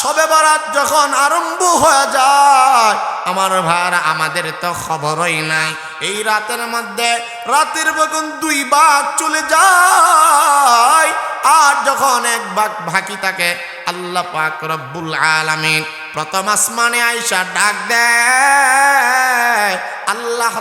সবে বরাত যখন আরম্ভ হয়ে যায়, আমার ভাইরা আমাদের তো খবরই নাই। এই রাতের মধ্যে, রাতের বেগুন দুই ভাগ চলে যায়, আর যখন এক ভাগ বাকি থাকে, আল্লাহ পাক রব্বুল আলামিন প্রথম আসমানে আইসা ডাক দেয়, আল্লাহ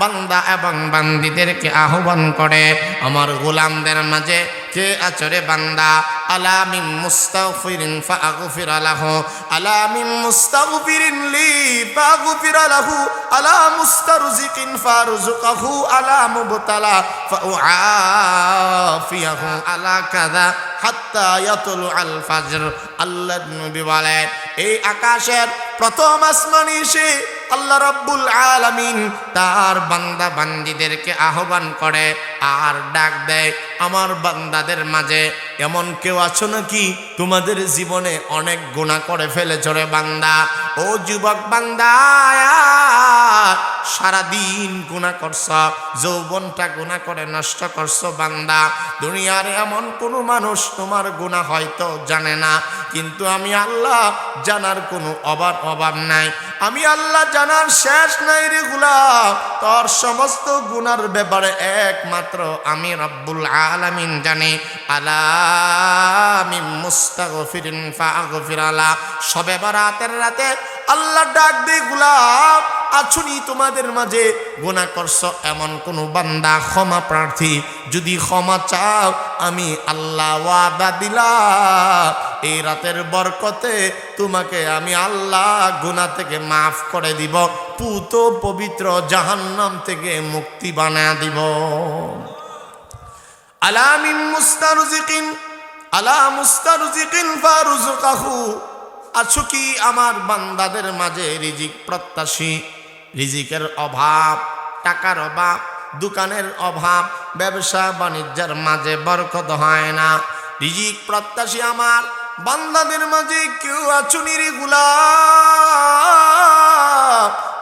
বান্দা এবং বান্দিদেরকে আহ্বান করে, আমার গোলামদের মাঝে কে আচরে বান্দা? আলামিন মুস্তাগফিরিন ফাগফির লাহু। আলামিন মুস্তাগফিরিন লি ফাগফির লাহু। আলা মুস্তারজিকিন ফারজুকহু আলা মুবতালা ফাউআফিয়াহু। আলা কাযা হাত্তা ইয়াতুল আল ফাজর। আল্লাহ নবী বলেন, এই আকাশের প্রথম আসমানে সে আল্লাহ রাব্বুল আলামিন তার বান্দা বান্দিদেরকে আহ্বান করে আর ডাক দেয়, আমার বান্দাদের মাঝে, এমন কেউ আছো নাকি? তোমাদের জীবনে অনেক গুণা করে ফেলেছ রে বান্দা। ও যুবক বান্দা সারাদিন গুণা করছ, যৌবনটা গুণা করে নষ্ট করছ বান্দা। দুনিয়ার এমন কোনো মানুষ তোমার গুণা হয়তো জানে না, কিন্তু আমি আল্লাহ জানার কোনো অভাব অভাব নাই। আমি আল্লাহ জানার শেষ নাই রে গুলাম। তোর সমস্ত গুনার ব্যাপারে একমাত্র আমি রব্বুল আলামিন জানি। আলামিন মুস্তাগফিরিন ফাগফির আলা। সবে বরাতের রাতে আল্লাহ ডাক দে গুলাম আছুনি তোমাদের মাঝে গুনাহ করছ এমন কোনো বান্দা ক্ষমা প্রার্থী যদি ক্ষমা চাও, আমি আল্লাহ ওয়াদা দিলাম। এই রাতের বরকতে তোমাকে আমি আল্লাহ গুনাহ থেকে মাফ করে দিব, পুত পবিত্র জাহান্নাম থেকে মুক্তি বানা দিব। আলামিন মুস্তারজিকিন, আলা মুস্তারজিকিন ফারুজুকাহু আছো কি আমার বান্দাদের মাঝে রিজিক প্রত্যাশী? রিজিকের অভাব, টাকার অভাব, দোকানের অভাব, ব্যবসা বাণিজ্যের মাঝে বরকত হয় না। রিজিক প্রত্যাশী আমার, বান্দাদের মাঝে কেউ আছো নিরিগুলা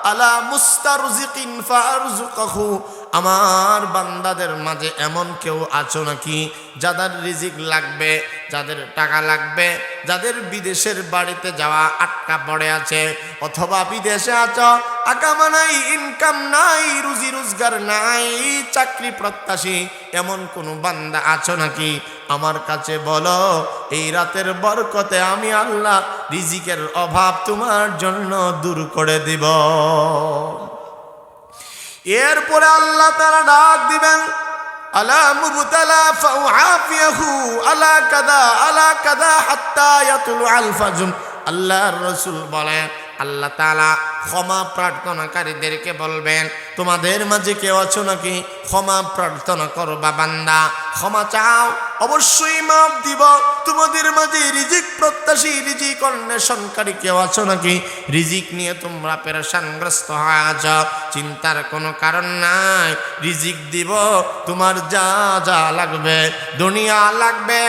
আলা মুস্তারুজিকিন ফারজুকাহু আমার বান্দাদের মাঝে এমন কেউ আছো নাকি? যাদের রিজিক লাগবে, যাদের টাকা লাগবে, যাদের বিদেশের বাড়িতে যাওয়া আটকা পড়ে আছে, অথবা বিদেশে আছো, আকামা নাই ইনকাম নাই, রুজি রোজগার নাই, চাকরি প্রত্যাশী, এমন কোনো বান্দা আছো নাকি? আমার কাছে বলো, এই রাতের বরকতে আমি আল্লাহ রিজিকের অভাব তোমার জন্য দূর করে দিব। এরপরে আল্লাহ তারা ডাক দিবেন, আলা মুবতালা ফাউআফিয়াহু আলা কাদা আলা কাদা হাত্তা ইয়াতুল আল ফাজম আল্লাহর রাসূল বলেন আল্লাহ তাআলা ক্ষমা প্রার্থনাকারীদেরকে বলবেন, তোমাদের মাঝে কেউ আছো নাকি? ক্ষমা প্রার্থনা করবা বান্দা, ক্ষমা চাও, অবশ্যই মাপ দিব। তোমাদের মাঝে রিজিক প্রত্যাশী, রিজিক অন্বেষণকারী কেউ আছো নাকি? রিজিক নিয়ে তোমরা পেরেশানগ্রস্ত হয়ে আছো। চিন্তার কোনো কারণ নাই। রিজিক দিব, তোমার যা যা লাগবে। দুনিয়া লাগবে,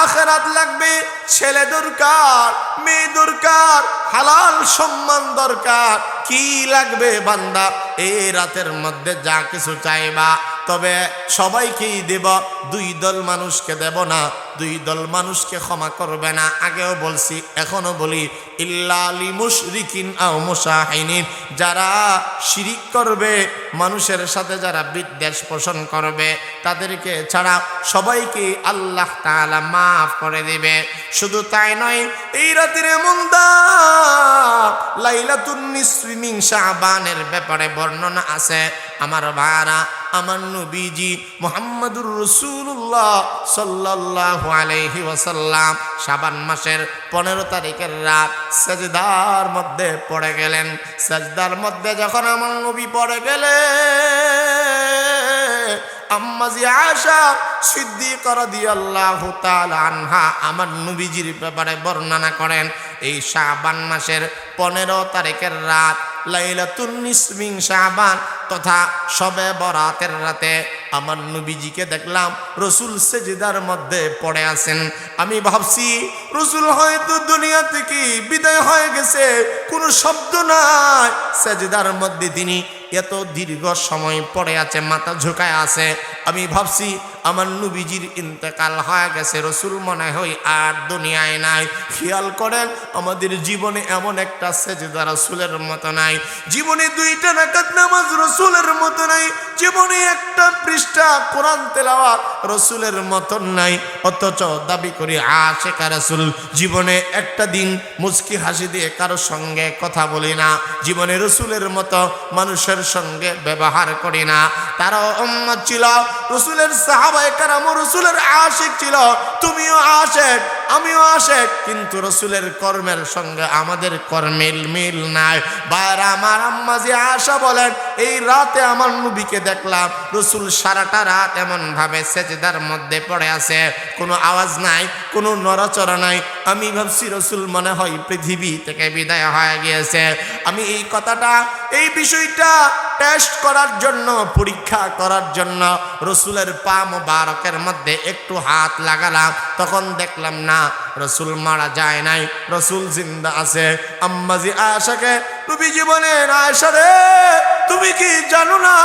আখেরাত লাগবে। ছেলে দরকার, মেয়ে দরকার হালাল সম্মান দরকার। কি লাগবে বান্দা? এই রাতের মধ্যে যা কিছু চাইবা। তবে সবাইকেই দেব, দুই দল মানুষকে দেব না, দুই দল মানুষকে ক্ষমা করবে না। আগেও বলছি এখনও বলি ইল্লালি মুশরিকিন আও যারা শিরিক করবে, মানুষের সাথে যারা বিদ্বেষ পোষণ করবে, তাদেরকে ছাড়া সবাইকে আল্লাহ তাআলা মাফ করে দেবে। শুধু তাই নয়, এই রাতের এমন লাইলাতুন নিসফি মিন শাবানের ব্যাপারে বর্ণনা আছে। আমার ভাইরা, আমার নবীজি মোহাম্মদুর রসুল্লাহ সাল্লাহ আলহি ওসাল্লাম সাবান মাসের পনেরো তারিখের রাত সেজদার মধ্যে পড়ে গেলেন। সেজদার মধ্যে যখন আমার নবী পড়ে গেলেন আম্মাজি আশা সিদ্দিক রাদিয়াল্লাহু তাআলা আনহা আমার নবীজির ব্যাপারে বর্ণনা করেন, এই শাহবান মাসের পনেরো তারিখের রাত লাইলাতুন নিসমিং শাবান তথা সবে বরাতের রাতে আমার নবীজিকে দেখলাম, রসুল সেজিদার মধ্যে পড়ে আছেন। আমি ভাবছি, রসুল হয়তো দুনিয়া থেকে বিদায় হয়ে গেছে, কোনো শব্দ নাই। সেজিদার মধ্যে তিনি এত দীর্ঘ সময় পড়ে আছে, মাথা ঝুঁকায় আছে। আমি ভাবছি, আমার নবীজির ইন্তেকাল হয়ে গেছে, রসুল মনে হয় আর দুনিয়ায় নাই। খেয়াল করেন, আমাদের জীবনে এমন একটা সেজদা রসুলের মতো নাই। জীবনে দুইটা নাকাত নামাজ রসুলের মতো নাই, জীবনে একটা পৃষ্ঠা কোরআন তেলাওয়াত রসুলের মতন নাই, অথচ দাবি করি আশেকা রসুল জীবনে একটা দিন মুচকি হাসি দিয়ে কারোর সঙ্গে কথা বলি না, জীবনে রসুলের মতো মানুষের সঙ্গে ব্যবহার করি না। তারাও উম্মত ছিল, রসুলের সাহাবায়ে কারাম রসুলের আশেক ছিল, তুমিও আশেক আমিও আশেক কিন্তু রসুলের কর্মের সঙ্গে আমাদের কর্মের মিল নাই। বাইরে আমার আম্মা যে আশা বলেন, এই রাতে আমার নবীকে দেখলাম, রসুল সারাটা রাত এমন ভাবে সেজদার মধ্যে পড়ে আছে। কোনো আওয়াজ নাই, কোনো নড়াচড়া নাই। আমি ভাবছি, রসুল মনে হয় পৃথিবী থেকে বিদায় হয়ে গিয়েছে। আমি এই কথাটা, এই বিষয়টা টেস্ট করার জন্য, পরীক্ষা করার জন্য রসুলের পা মোবারকের মধ্যে একটু হাত লাগালাম। তখন দেখলাম, না, রসুল মারা যায় নাই। রসুল জিন্দা আছে। আম্মাজি আশাকে তুমি জীবনের আয়সা রে, তুমি কি জানো না?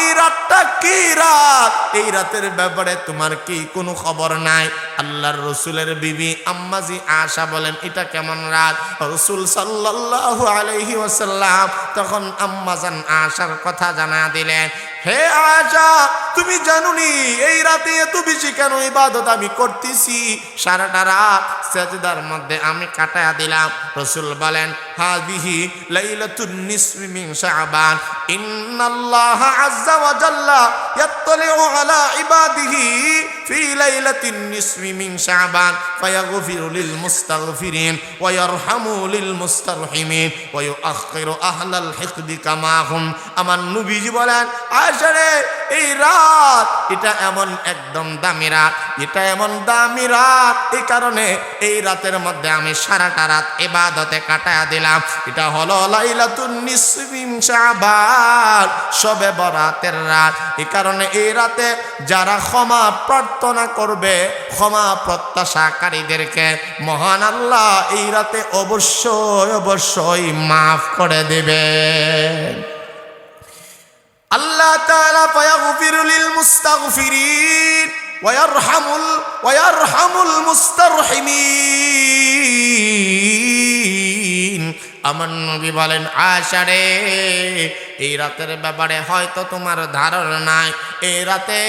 এই রাতটা কি রাত? এই রাতের ব্যাপারে তোমার কি কোনো খবর নাই? আল্লাহর রসুলের বিবি আম্মাজি আশা বলেন, এটা কেমন রাত? রসুল সাল্লাল্লাহু আলাইহি ওয়াসাল্লাম তখন আম্মাজান আশার কথা জানা দিলেন। হে আশা তুমি জানুনি, এই রাতে এত বেশি কেন ইবাদত আমি করতেছি? সারাটা রাত সেজদার মধ্যে আমি কাটায়া দিলাম। রসুল বলেন হাদিহি লাইলাতুন নিসমি মিন শাবান। ইয়াত্তালিউ আলা ইবাদিহি ফি লাইলাতিন নিসফি মিন শাবান ফায়াগফিরু লিল মুস্তাগফিরিন ওয়া ইয়ারহামু লিল মুস্তারহিমিন ওয়া ইউআখিরু আহলাল হিকদি কামা হুম। আমার নবীজি বলেন আয়সারে এই রাত, এটা এমন একদম দামি রাত, এটা এমন দামি রাত, এই কারণে এই রাতের মধ্যে আমি সারাটা রাত এবাদতে কাটায়া দিলাম। এটা হলো লাইলাতুন নিসফিম শাবান। সবে বরাতের রাত। এই কারণে এই রাতে যারা ক্ষমা প্রার্থনা করবে, ক্ষমা প্রত্যাশাকারীদেরকে মহান আল্লাহ এই রাতে অবশ্যই অবশ্যই মাফ করে দেবে। আল্লাহ তাআলা ফায়াগফিরু লিল মুস্তাগফিরিন, ওয়ায়ারহামুল ওয়ায়ারহামুল মুস্তারহিমিন। আমার নবী বলেন আশারে এই রাতের ব্যাপারে হয়তো তোমার ধারণা নাই। এই রাতে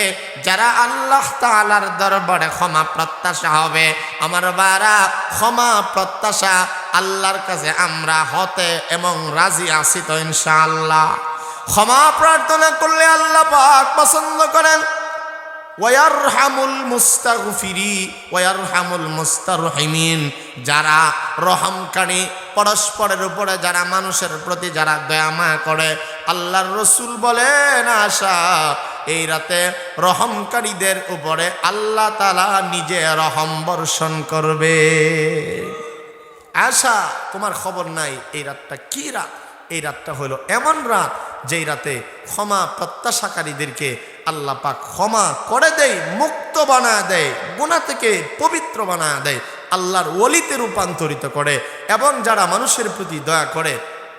যারা আল্লাহ তাআলার দরবারে ক্ষমা প্রত্যাশা হবে, আমার বারা ক্ষমা প্রত্যাশা আল্লাহর কাছে আমরা হতে এবং রাজি আছি তো ইনশাআল্লাহ। ক্ষমা প্রার্থনা করলে আল্লাহ পাক পছন্দ করেন। ওয়ারহামুল মুস্তাগফিরি ওয়ারহামুল মুস্তারহিমিন, যারা রহমকারী পরস্পরের উপরে, যারা মানুষের প্রতি যারা দয়া মায়া করে, আল্লাহর রসুল বলেন, আশা, এই রাতে রহমকারীদের উপরে আল্লাহ তালা নিজে রহম বর্ষণ করবে। আশা, তোমার খবর নাই, এই রাতটা কি রাত? এই রাতটা হলো এমন রাত যেই রাতে ক্ষমা প্রত্যাশাকারীদেরকে আল্লাহ পাক ক্ষমা করে দেয়, মুক্ত বানা দেয় গুণা থেকে পবিত্র বানা দেয়, আল্লাহর ওলিতে রূপান্তরিত করে এবং যারা মানুষের প্রতি দয়া করে,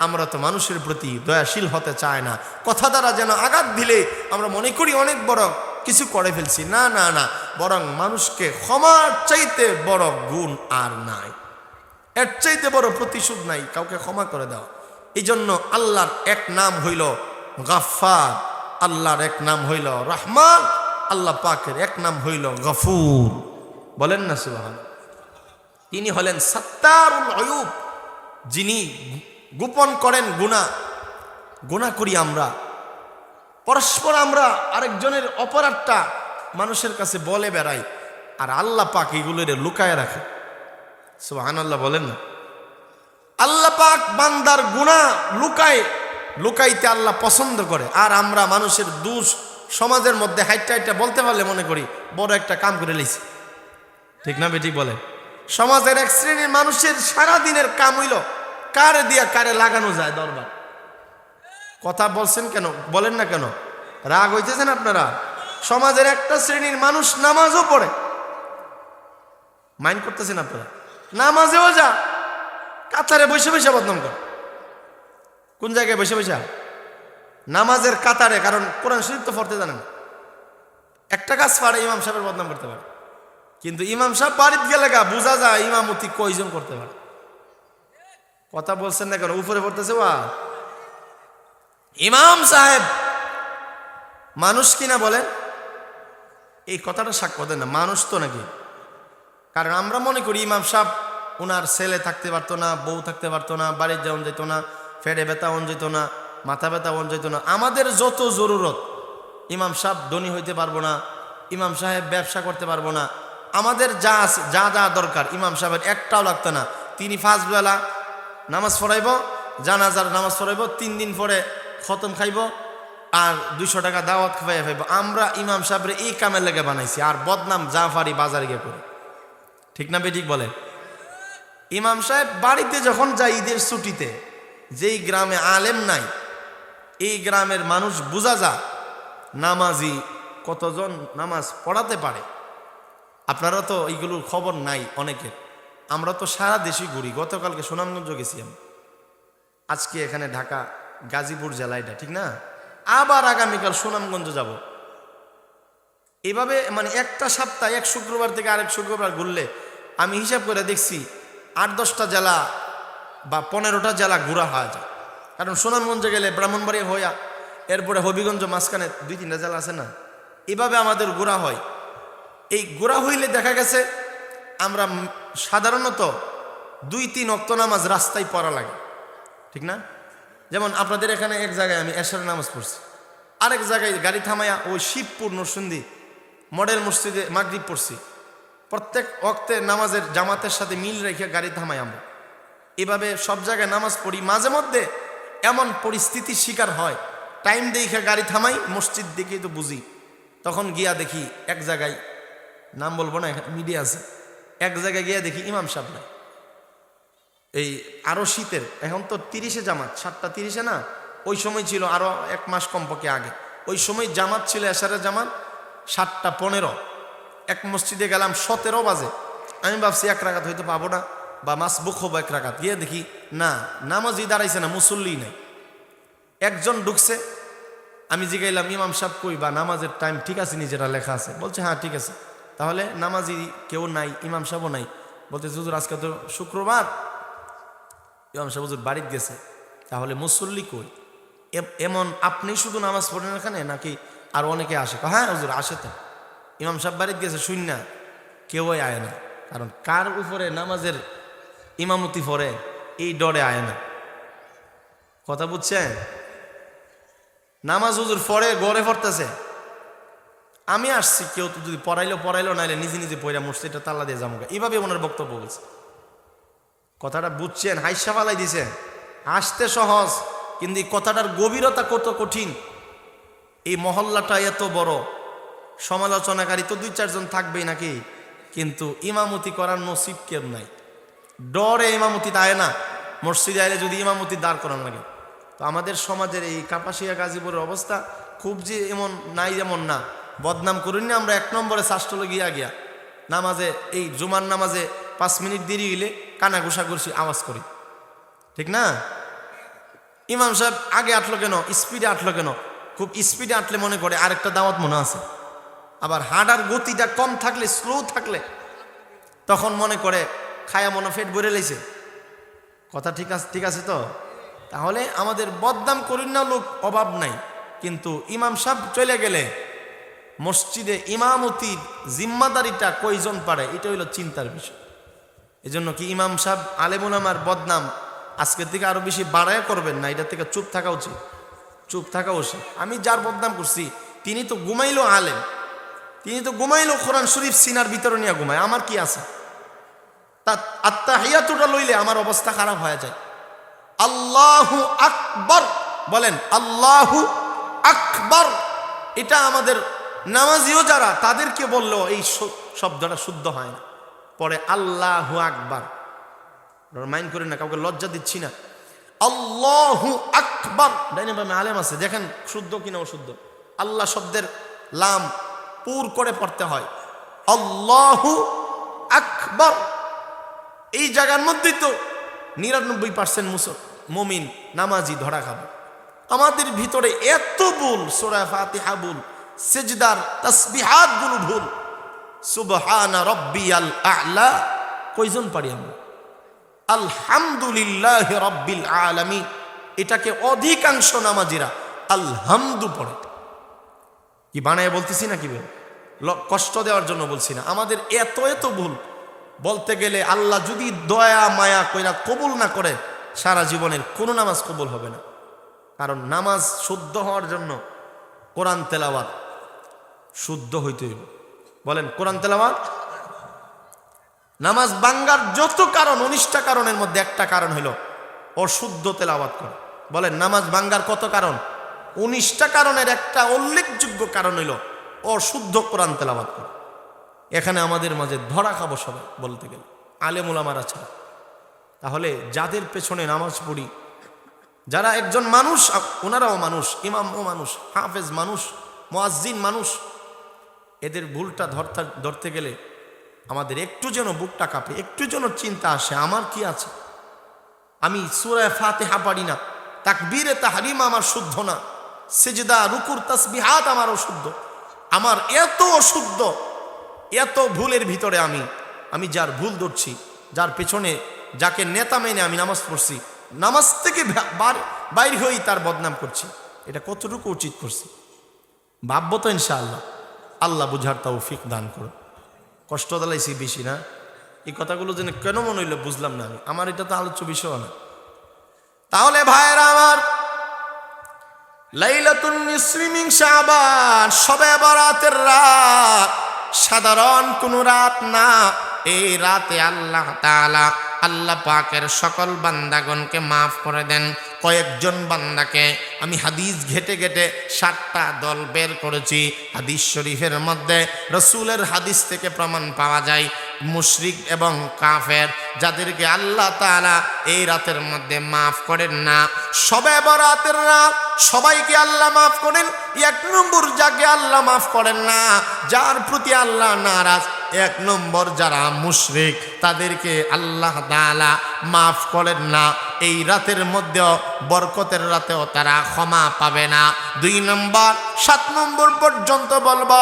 আমরা তো মানুষের প্রতি দয়াশীল হতে চায় না। কথা দ্বারা যেন আঘাত দিলে আমরা মনে করি অনেক বড় কিছু করে ফেলছি। না না না, বরং মানুষকে ক্ষমার চাইতে বড় গুণ আর নাই। এর চাইতে বড় প্রতিশোধ নাই, কাউকে ক্ষমা করে দাও এই জন্য আল্লাহর এক নাম হইল গাফার আল্লাহর এক নাম হইল রহমান। আল্লাহ পাকের এক নাম হইল গফুর। বলেন না সুবাহান। তিনি হলেন সত্তারুল অয়ুব যিনি গোপন করেন গুণা গুণা করি আমরা। পরস্পর আমরা আরেকজনের অপরাধটা মানুষের কাছে বলে বেড়াই, আর আল্লাহ পাক এগুলোরে লুকায় রাখে। সুবাহান আল্লাহ বলেন না। পাক বান্দার গুণা লুকায়, লুকাইতে আল্লাহ পছন্দ করে। আর আমরা মানুষের দোষ সমাজের মধ্যে হাইটটা হাইটটা বলতে পারলে মনে করি, বড় একটা কাম করে লিছি ঠিক না বেঠিক বলে সমাজের এক শ্রেণির মানুষের সারা দিনের কাম হইল, কারে দিয়া কারে লাগানো যায় দরবার। কথা বলছেন কেন? বলেন না কেন? রাগ হইতেছেন আপনারা? সমাজের একটা শ্রেণির মানুষ নামাজও পড়ে। মাইন্ড করতেছেন আপনারা? নামাজেও যা কাতারে বসে বসে বদনাম কর। কোন জায়গায় বসে বসে? নামাজের কাতারে, কারণ কোরআন শরীফ তো পড়তে জানেন। একটা কাজ পারে ইমাম সাহেবের বদনাম করতে পারে। কিন্তু ইমাম সাহেব বাড়িতে গেলে গা, বোঝা যায় ইমামতি কয়জন করতে পারে। কথা বলছেন না কেন? উপরে পড়তেছে বা ইমাম সাহেব, মানুষ কিনা বলেন? এই কথাটা সাক্ষ্য দেন না, মানুষ তো নাকি? কারণ আমরা মনে করি ইমাম সাহেব ওনার ছেলে থাকতে পারতো না, বউ থাকতে পারতো না, বাড়ির যাওয়া যেত না, ফেডে ব্যথা অন যেত না, মাথা ব্যথা অন যেত না। আমাদের যত জরুরত, ইমাম সাহেব ধনী হইতে পারব না, ইমাম সাহেব ব্যবসা করতে পারব না, আমাদের যা যা যা দরকার, ইমাম সাহেবের একটাও লাগতো না। তিনি ফার্স্ট বেলা নামাজ পড়াইব, জানাজার নামাজ পড়াইব, তিন দিন পরে খতম খাইব, আর দুইশো টাকা দাওয়াত খাইয়া খাইব আমরা ইমাম সাহেবের এই কামের লেগে বানাইছি, আর বদনাম জাফারি বাজারে গিয়ে করি ঠিক না বেঠিক বলে? ইমাম সাহেব বাড়িতে যখন যায় ঈদের ছুটিতে, যেই গ্রামে আলেম নাই, এই গ্রামের মানুষ বোঝা যা নামাজি কতজন নামাজ পড়াতে পারে? আপনারা তো এইগুলোর খবর নাই অনেকের। আমরা তো সারা দেশে ঘুরি, গতকালকে সুনামগঞ্জ গেছি আমি। আজকে এখানে ঢাকা, গাজীপুর জেলা এটা, ঠিক না? আবার আগামীকাল সুনামগঞ্জ যাব। এভাবে মানে একটা সপ্তাহ, এক শুক্রবার থেকে আরেক শুক্রবার ঘুরলে আমি হিসাব করে দেখছি আট দশটা জেলা বা পনেরোটা জেলা ঘোরা হয়ে যায়। কারণ সুনামগঞ্জে গেলে ব্রাহ্মণবাড়ি হইয়া এরপরে হবিগঞ্জ মাঝখানে দুই তিনটা জেলা আছে না, এভাবে আমাদের ঘোরা হয়। এই ঘোরা হইলে দেখা গেছে আমরা সাধারণত দুই তিন অক্ত নামাজ রাস্তায় পড়া লাগে। ঠিক না? যেমন আপনাদের এখানে এক জায়গায় আমি এশার নামাজ পড়ছি। আরেক জায়গায় গাড়ি থামাইয়া ওই শিবপুর নরসিংদী মডেল মসজিদে মাগরিব পড়ছি। প্রত্যেক অক্তে নামাজের জামাতের সাথে মিল রেখে গাড়ি থামাই আমরা। এভাবে সব জায়গায় নামাজ পড়ি। মাঝে মধ্যে এমন পরিস্থিতির শিকার হয়। টাইম দেখে গাড়ি থামাই, মসজিদ দেখেই তো বুঝি। তখন গিয়া দেখি এক জায়গায়, নাম বলব না মিডিয়া আছে। এক জায়গায় গিয়া দেখি ইমাম সাহেব নাই। এই আরও শীতের, এখন তো তিরিশে জামাত, সাতটা তিরিশে না? ওই সময় ছিল আরও এক মাস কমপক্ষে আগে। ওই সময় জামাত ছিল এসারের জামাত, সাতটা পনেরো। এক মসজিদে গেলাম সতেরো বাজে। আমি ভাবছি, এক রাগাত হয়তো পাবো না, বা মাস বুক হব এক রাগাত। গিয়ে দেখি, না, নামাজই দাঁড়াইছে না মুসল্লি নাই। একজন ঢুকছে, আমি জিগাইলাম, ইমাম সাহেব কই বা, নামাজের টাইম ঠিক আছে নিজেরা লেখা আছে? বলছে হ্যাঁ ঠিক আছে। তাহলে নামাজি কেউ নাই, ইমাম সাহেবও নাই। বলতে হুজুর, আজকে তো শুক্রবার। ইমাম সাহেব, হুজুর, বাড়িতে গেছে। তাহলে মুসল্লি কই? এমন আপনি শুধু নামাজ পড়েন এখানে, নাকি আর অনেকে আসে? হ্যাঁ হুজুর, আসে তো। ইমাম সাহেব বাড়িতে গেছে শুন না। কেউই আয় না। কারণ কার উপরে নামাজের ইমামতি পড়ে, এই ডরে আয় না। কথা বুঝছেন? নামাজ হুজুর পড়ে, গড়ে পড়তেছে। আমি আসছি, কেউ তো যদি পড়াইলো পড়াইলো, নাইলে নিজে নিজে পড়া মসজিদটা তাল্লা দিয়ে যাব এইভাবে ওনার বক্তব্য বলছে। কথাটা বুঝছেন? হাইসা ফালাই দিছেন। আসতে সহজ, কিন্তু কথাটার গভীরতা কত কঠিন। এই মহল্লাটা এত বড়। সমালোচনাকারী তো দুই চারজন থাকবেই নাকি? কিন্তু ইমামতি করার নসিব কেউ নাই। ডরে ইমামতি আয় না। মসজিদে আইলে যদি ইমামতি দাঁড় করানো লাগে। তো আমাদের সমাজের এই কাপাসিয়া গাজীপুরের অবস্থা খুব যে এমন নাই যেমন না। বদনাম করিনি আমরা এক নম্বরে শাস্ত্রলে গিয়া গিয়া নামাজে, এই জুমার নামাজে পাঁচ মিনিট দেরি হইলে কানা ঘুষা ঘুষি আওয়াজ করি। ঠিক না? ইমাম সাহেব আগে আটলো কেন? স্পিডে আটলো কেন? খুব স্পিডে আটলে মনে করে আরেকটা দাওয়াত মনে আছে। আবার হাঁটার গতিটা কম থাকলে স্লো থাকলে, তখন মনে করে খায়া মনে ফেট ভরে লেছে কথা ঠিক আছে ঠিক আছে তো? তাহলে আমাদের বদনাম করি না লোক, অভাব নাই। কিন্তু ইমাম সাহেব চলে গেলে মসজিদে ইমামতির জিম্মাদারিটা কয়জন পারে, এটা হইল চিন্তার বিষয়। এজন্য কি ইমাম সাহেব আলেমুলামার বদনাম আজকের থেকে আরও বেশি বাড়ায় করবেন না? এটা থেকে চুপ থাকা উচিত। চুপ থাকা উচিত। আমি যার বদনাম করছি, তিনি তো ঘুমাইলো আলেম। তিনি তো ঘুমাইলো, কোরআন শরীফ সিনার ভিতরে নিয়ে ঘুমায়। আমার কি আছে? তা আত্মা হিয়াতুটা লইলে আমার অবস্থা খারাপ হয়ে যায়। আল্লাহু আকবর, বলেন, আল্লাহু আকবর। এটা আমাদের নামাজিও যারা, তাদেরকে বলল এই শব্দটা শুদ্ধ হয় না। পরে আল্লাহু আকবার। মাইন্ড করেন না, কাউকে লজ্জা দিচ্ছি না। আল্লাহু আকবর। ডাইনে আলেম আছে, দেখেন শুদ্ধ কিনা অশুদ্ধ। আল্লাহ শব্দের লাম পুর করে পড়তে হয়। আল্লাহু আকবর। এই জায়গার মধ্যেই তো নিরানব্বই পার্সেন্ট মুসল, মমিন নামাজি ধরা খাবে। আমাদের ভিতরে এত ভুল, সোরা ফাতিহা ভুল, সেজদার তসবিহাতগুলো ভুল। সুবহানা রব্বিয়াল আ'লা। কয়জন পারি আমরা? আলহামদুলিল্লাহ রব্বিল আলামিন। এটাকে অধিকাংশ নামাজিরা আলহামদু পড়ে। কি বানায় বলতেছি না কি বল? কষ্ট দেওয়ার জন্য বলছি না। আমাদের এত এত ভুল। বলতে গেলে আল্লাহ যদি দয়া, মায়া কইরা কবুল না করে, সারা জীবনের কোনো নামাজ কবুল হবে না। কারণ নামাজ শুদ্ধ হওয়ার জন্য কোরআন তেলাওয়াত শুদ্ধ হইতে হইব। বলেন, কোরআন তেলাওয়াত? নামাজ বাঙ্গার যত কারণ উনিশটা কারণের মধ্যে একটা কারণ হলো অশুদ্ধ তেলাওয়াত করে। বলেন, নামাজ বাঙ্গার কত কারণ? উনিশটা কারণের একটা উল্লেখযোগ্য কারণ হইল অশুদ্ধ কোরআন তেলাওয়াত করে। এখানে আমাদের মাঝে ধরা খাব সবাই বলতে গেলে। আলেমুলামারা ছাড়া। তাহলে যাদের পেছনে নামাজ পড়ি, যারা একজন মানুষ ওনারাও মানুষ, ইমামও মানুষ, হাফেজ মানুষ, মোয়াজ্জিন মানুষ, এদের ভুলটা ধরতে ধরতে গেলে আমাদের একটু যেন বুকটা কাঁপে, একটু যেন চিন্তা আসে, আমার কি আছে? আমি সুরায় ফাতেহা পারি না, তাকবীরে তাহারিমা আমার শুদ্ধ না, সেজদা, রুকুর তাসবিহাত আমার অশুদ্ধ আমার এত অশুদ্ধ, এত ভুলের ভিতরে আমি আমি যার ভুল ধরছি, যার পেছনে যাকে নেতা মেনে আমি নামাজ পড়ছি, নামাজ থেকে বাইর হয়েই তার বদনাম করছি। এটা কতটুকু উচিত করছি? ভাববো তো ইনশাআল্লাহ। আল্লাহ বুঝার তৌফিক দান করো কষ্ট দালাইছি বেশি না। এই কথাগুলো যেন কেন মনে হইল বুঝলাম না আমি। আমার এটা তো আলোচ্য বিষয় না। তাহলে ভাইয়েরা আমার সাধারণ কোন রাত না এই রাতে আল্লাহ তাআলা আল্লাহ পাকের সকল বান্দাগণকে মাফ করে দেন। কয়েকজন বান্দাকে আমি হাদিস ঘেটে ঘেটে সাতটা দল বের করেছি। হাদিস শরীফের মধ্যে রসুলের হাদিস থেকে প্রমাণ পাওয়া যায়, মুশরিক এবং কাফের, যাদেরকে আল্লাহ তাআলা এই রাতের মধ্যে মাফ করেন না। সবে বরাতের রাত সবাইকে আল্লাহ মাফ করেন, এক নম্বর যাকে আল্লাহ মাফ করেন না, যার প্রতি আল্লাহ নারাজ এক নম্বর যারা মুশরিক তাদেরকে আল্লাহ দালা মাফ করেন না। এই রাতের মধ্যেও, বরকতের রাতেও তারা ক্ষমা পাবে না। দুই নম্বর, সাত নম্বর পর্যন্ত বলব,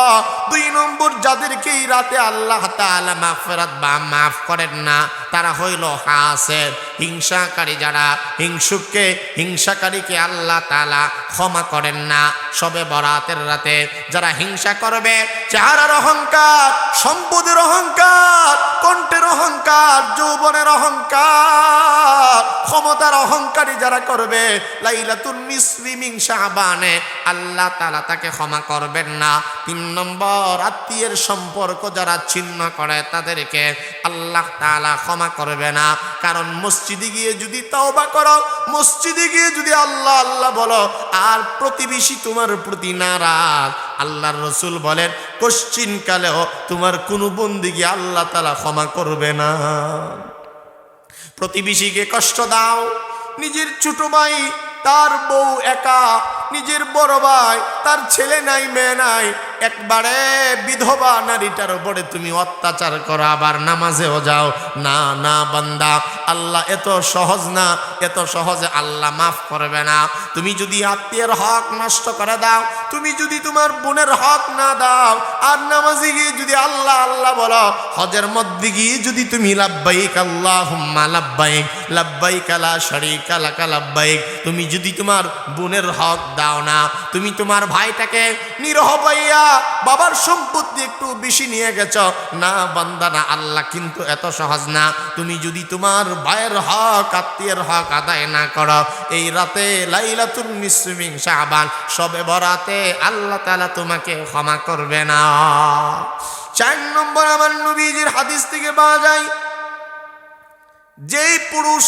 দুই নম্বর যাদেরকে এই রাতে আল্লাহ তাআলা মাফেরাত বা মাফ করেন না, তারা হইল হাসের হিংসাকারী যারা, হিংসুককে, হিংসাকারীকে আল্লাহ তালা ক্ষমা করেন না। সবে বরাতের রাতে যারা হিংসা করবে, চেহারার অহংকার, সম্পদের অহংকার কণ্ঠের অহংকার, যৌবনের অহংকার, ক্ষমতার অহংকারী যারা করবে, লাইলাতুন নিসরিমিং শাহবানে, আল্লাহ তাআলা তাকে ক্ষমা করবেন না। তিন নম্বর, আত্মীয়ের সম্পর্ক যারা ছিন্ন করে, তাদেরকে আল্লাহ তালা ক্ষমা করবে না। কারণ মসজিদে গিয়ে যদি তওবা করো, মসজিদে গিয়ে যদি আল্লাহ আল্লাহ বলো, আর প্রতিবেশী তোমার প্রতি নারাজ আল্লাহর রসুল বলেন কশ্চিনকালেও তোমার কোনো বন্দিকে আল্লাহ তালা ক্ষমা করবে না। প্রতিবেশীকে কষ্ট দাও, নিজের ছোট ভাই, তার বউ একা, নিজের বড় ভাই, তার ছেলে নাই, মেয়ে নাই একবারে বিধবা নারীটার উপরে তুমি অত্যাচার করো, আবার নামাজেও যাও। না না, বান্দা, আল্লাহ এত সহজ না, এত সহজে আল্লাহ মাফ করবে না। তুমি যদি আত্মীয়ের হক নষ্ট করে দাও, তুমি যদি তোমার বোনের হক না দাও, আর নামাজে গিয়ে যদি আল্লাহ আল্লাহ বলো, হজের মধ্যে গিয়ে যদি তুমি লাব্বাইক আল্লাহ হুম্মা লাব্বাইক লাব্বাইক আলা শরীক আলাকা লাব্বাইক, তুমি যদি তোমার বোনের হক দাও না, তুমি তোমার ভাইটাকে নিরহ পাইয়া বাবার সম্পত্তি একটু বেশি নিয়ে গেছ। না বান্দা না আল্লাহ কিন্তু এত সহজ না। তুমি যদি তোমার ভাইয়ের হক, আত্মীয়ের হক আদায় না করো, এই রাতে লাইলাতুল নিসমিং শাবান, সবে বরাতে আল্লাহ তাআলা তোমাকে ক্ষমা করবে না। চার নম্বর আমার নবীজির হাদিস থেকে পাওয়া যায়, যেই পুরুষ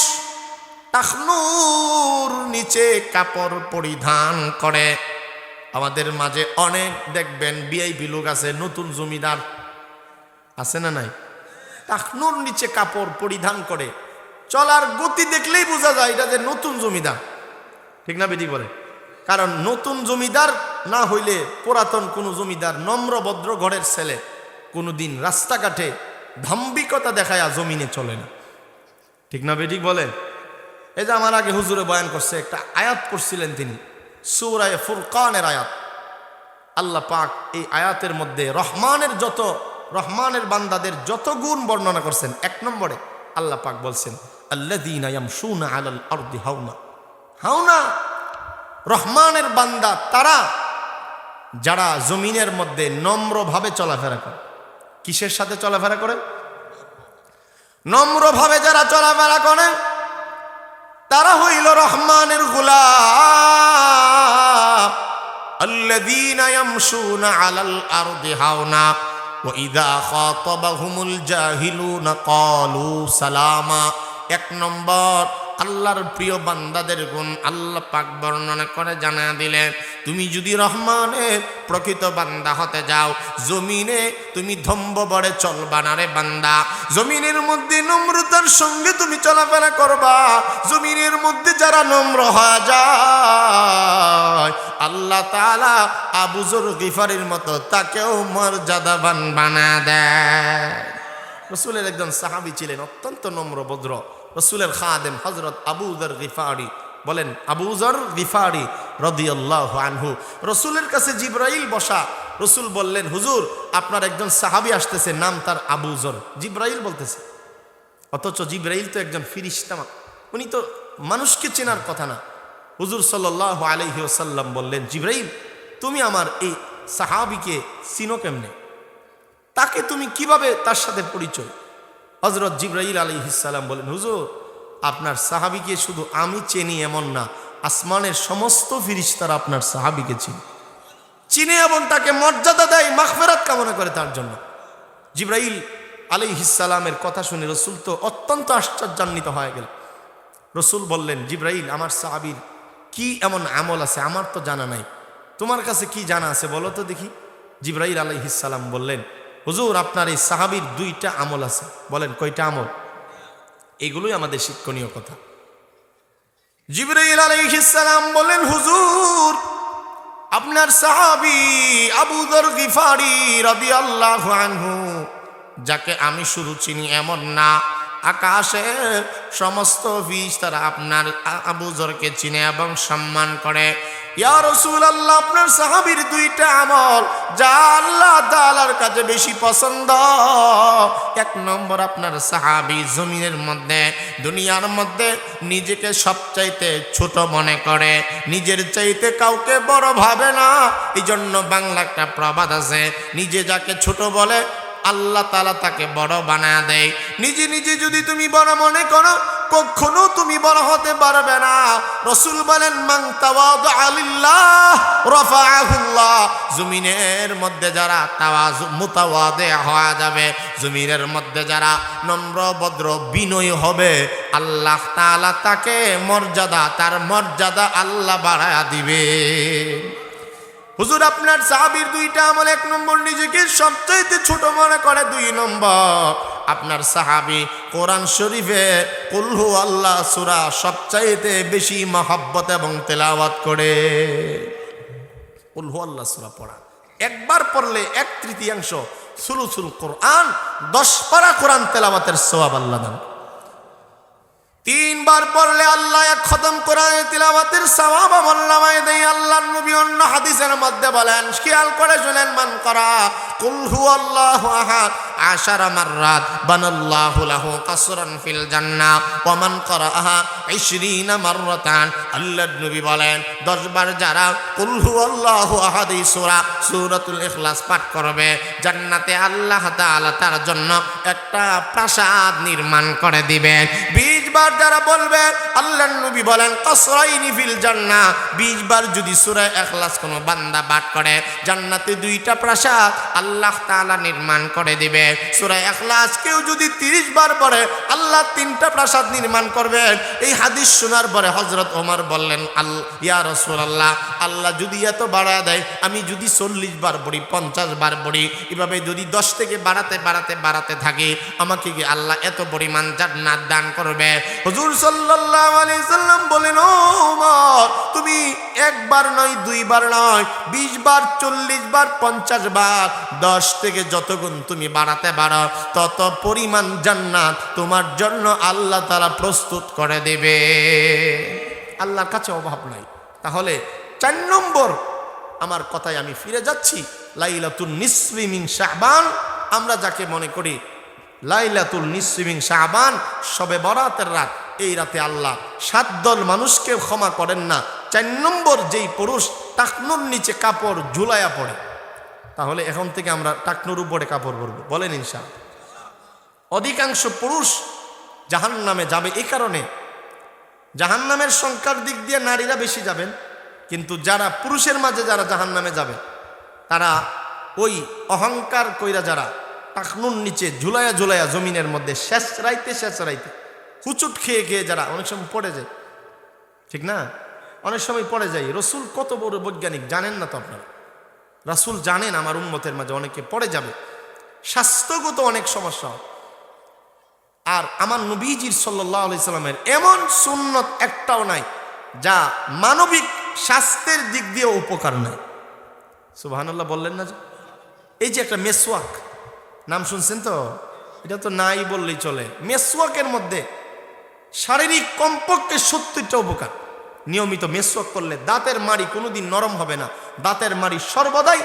টাকনুর নিচে কাপড় পরিধান করে আমাদের মাঝে অনেক দেখবেন বিআইপি লোক আছে, নতুন জমিদার। আছে না নাই? টাকনুর নিচে কাপড় পরিধান করে। চলার গতি দেখলেই বোঝা যায় এটা যে নতুন জমিদার। ঠিক না বেটি বলে? কারণ নতুন জমিদার না হইলে পুরাতন কোনো জমিদার নম্র ভদ্র ঘরের ছেলে কোনোদিন রাস্তাঘাটে ধাম্বিকতা দেখায়া জমিনে চলে না। ঠিক না বেঠিক বলেন এই যে আমার আগে হুজুরে বয়ান করছে, একটা আয়াত করছিলেন তিনি। সৌরায় ফুরকানের আয়াত। আল্লাহ পাক এই আয়াতের মধ্যে রহমানের যত, রহমানের বান্দাদের যত গুণ বর্ণনা করছেন, এক নম্বরে আল্লাহ পাক বলছেন হাওনা, রহমানের বান্দা তারা যারা জমিনের মধ্যে নম্রভাবে চলাফেরা করে। কিসের সাথে চলাফেরা করে? নম্রভাবে যারা চলাফেরা করে তারা হইল রহমানের গুলাম الذين يمشون على الأرض هونا وإذا خاطبهم الجاهلون قالوا سلاما এক নম্বর আল্লাহর প্রিয় বান্দাদের গুণ আল্লাহ পাক বর্ণনা করে জানা দিলেন তুমি যদি রহমানের প্রকৃত বান্দা হতে যাও, জমিনে তুমি ধম্ব বড়ে চলবা না রে বান্দা। জমিনের মধ্যে নম্রতার সঙ্গে তুমি চলাফেরা করবা। জমিনের মধ্যে যারা নম্র হয়ে যায়, আল্লাহ তাআলা আবুজর গিফারির মতো তাকেও মর্যাদাবান বানা দেয়। রসুলের একজন সাহাবি ছিলেন অত্যন্ত নম্র, ভদ্র। রসুলের খাদেম হজরত আবুজর গিফারি বলেন আবুজর গিফারি রদিয়াল্লাহ আনহু। রসুলের কাছে জিব্রাইল বসা। রসুল বললেন, হুজুর, আপনার একজন সাহাবি আসতেছে, নাম তার আবুজর জিব্রাইল বলতেছে, অথচ জিব্রাইল তো একজন ফিরিস্তামা উনি তো মানুষকে চেনার কথা না। হুজুর সাল্লাহ আলহি ওসাল্লাম বললেন, জিব্রাইল, তুমি আমার এই সাহাবিকে চিনো কেমনে? তাকে তুমি কীভাবে তার সাথে পরিচয়? হজরত জিব্রাইল আলী ইসাল্লাম বলেন, হুজুর আপনার সাহাবিকে শুধু আমি চেনি এমন না, আসমানের সমস্ত ফিরিস্তারা আপনার সাহাবিকে চিনি। চিনে এবং তাকে মর্যাদা দেয় মাখফেরাত কামনা করে তার জন্য। জিব্রাইল আলী ইসালামের কথা শুনে রসুল তো অত্যন্ত আশ্চর্যান্বিত হয়ে গেল। রসুল বললেন, জিব্রাইল, আমার সাহাবির কি এমন আমল আছে? আমার তো জানা নাই। তোমার কাছে কি জানা আছে বলো তো দেখি? জিব্রাইল আলাইহিসাল্লাম বললেন, হুজুর, আপনার এই সাহাবির দুইটা আমল আছে। বলেন, কয়টা আমল? এগুলোই আমাদের শিক্ষণীয় কথা। জিব্রাইল আলাইহিসাল্লাম বলেন হুজুর, আপনার সাহাবি আবুদর গিফারি রাদিয়াল্লাহু আনহু, যাকে আমি শুরু চিনি এমন না, আকাশে সমস্ত বীজ তারা আপনার আবুজরকে চিনে এবং সম্মান করে। ইয়া রসুল আল্লাহ আপনার সাহাবির দুইটা আমল যা আল্লাহ তালার কাছে বেশি পছন্দ। এক নম্বর আপনার সাহাবি জমিনের মধ্যে, দুনিয়ার মধ্যে নিজেকে সবচাইতে ছোট মনে করে, নিজের চাইতে কাউকে বড় ভাবে না। এই জন্য বাংলা একটা প্রবাদ আছে, নিজে যাকে ছোট বলে আল্লাহ তালা তাকে বড় বানায় দেয়। নিজে নিজে যদি তুমি বড় মনে করো, কখনো তুমি বড় হতে পারবে না। রসুল বলেন আলিল্লাহ জমিনের মধ্যে যারা মুতাওয়াদে হওয়া যাবে। জমিনের মধ্যে যারা নম্র, ভদ্র, বিনয় হবে, আল্লাহ তাআলা তাকে মর্যাদা, তার মর্যাদা আল্লাহ বাড়ায়া দিবে। হুজুর, আপনার সাহাবির দুইটা আমল, এক নম্বর নিজেকে সবচাইতে ছোট মনে করে, দুই নম্বর আপনার সাহাবি কোরআন শরীফে কুলহু আল্লাহ সুরা সবচাইতে বেশি মহাব্বত এবং তেলাওয়াত করে। কুলহু আল্লাহ সুরা পড়া। একবার পড়লে এক তৃতীয়াংশ সুলুসুল কোরআন, দশ পারা কোরআন তেলাওয়াতের সোয়াব আল্লাহ দান। তিনবার পড়লে আল্লাহ এক খতম কোরআন তিলাওয়াতের সওয়াব আমল্লামায় দেই আল্লাহর নবী অন্য হাদিসের মধ্যে বলেন, খেয়াল করে শুনেন মান করা। কুল হুয়াল্লাহু আহাদ, আশারা মাররাত, বানাল্লাহু লাহু কাসরান ফিল জান্নাহ ওয়া মান করাআহা 20 মাররাতান। আল্লাহর নবী বলেন 10 বার যারা কুল হুয়াল্লাহু আহাদ এই সূরা, সূরাতুল ইখলাস পাঠ করবে, জান্নাতে আল্লাহ তাআলা তার জন্য একটা প্রাসাদ নির্মাণ করে দিবেন। 20 বার যারা বলবে, আল্লাহর নবী বলেন, কসরাইনি ফিল জান্নাহ 20 বার যদি সূরা ইখলাস কোনো বান্দা পাঠ করে, জান্নাতে দুইটা প্রাসাদ আল্লাহ তাআলা নির্মাণ করে দিবে। সূরা ইখলাস কেউ যদি 30 বার পড়ে, আল্লাহ তিনটা প্রাসাদ নির্মাণ করবেন এই হাদিস শোনার পরে হযরত ওমর বললেন, আল, ইয়া রাসূলুল্লাহ, আল্লাহ যদি এত বাড়া দেয়, আমি যদি 40 বার পড়ি 50 বার পড়ি, এভাবে যদি 10 থেকে বাড়াতে বাড়াতে বাড়াতে থাকি, আমাকে কি আল্লাহ এত পরিমাণ জান্নাত দান করবে? হুজুর সাল্লাল্লাহু আলাইহি সাল্লাম বলেন, ও ওমর তুমি একবার নয়, দুইবার নয় 20 বার 40 বার 50 বার 10 থেকে যত গুণ তুমি বাড়াতে পারো, তত পরিমাণ জান্নাত তোমার জন্য আল্লাহ তাআলা প্রস্তুত করে দেবে। আল্লাহর কাছে অভাব নাই। তাহলে চার নম্বর আমার কথায় আমি ফিরে যাচ্ছি লাইলাতুল নিসরিমিন শাহবান। আমরা যাকে মনে করি লাইলাতুল নিসরিমিন শাহবান সবে বরাতের রাত। এই রাতে আল্লাহ সাত দল মানুষকে ক্ষমা করেন না। চার নম্বর যেই পুরুষ টাকনুর নিচে কাপড় ঝুলাইয়া পড়ে। তাহলে এখন থেকে আমরা টাকনুর উপরে কাপড় পরবো। বলেন ইনশা অধিকাংশ পুরুষ জাহান নামে যাবে এই কারণে। জাহান নামের সংখ্যার দিক দিয়ে নারীরা বেশি যাবেন। কিন্তু যারা পুরুষের মাঝে যারা জাহান নামে যাবে, তারা ওই অহংকার কইরা যারা টাকনুর নিচে ঝুলাইয়া ঝুলাইয়া জমিনের মধ্যে শেষ রাইতে শেষ রাইতে হুচুট খেয়ে খেয়ে যারা অনেক সময় পড়ে যায়, ঠিক না? অনেক সময় পড়ে যায়। রসুল কত বড় বৈজ্ঞানিক, জানেন না তো আপনারা? রাসুল জানেন আমার উন্মতের মাঝে অনেকে পড়ে যাবে। স্বাস্থ্যগত অনেক সমস্যা আর আমার নবীজির সাল্লাহ সাল্লামের এমন সুন্নত একটাও নাই, যা মানবিক স্বাস্থ্যের দিক দিয়ে উপকার নাই সুবাহান্লাহ বললেন না যে? এই যে একটা মেসওয়াক নাম শুনছেন তো? এটা তো নাই বললেই চলে। মেসওয়াকের মধ্যে শারীরিক কমপক্ষে সত্তরটা উপকার। নিয়মিত মেসওয়াক করলে দাঁতের মাড়ি কোনোদিন নরম হবে না। দাঁতের মাড়ি সর্বদাই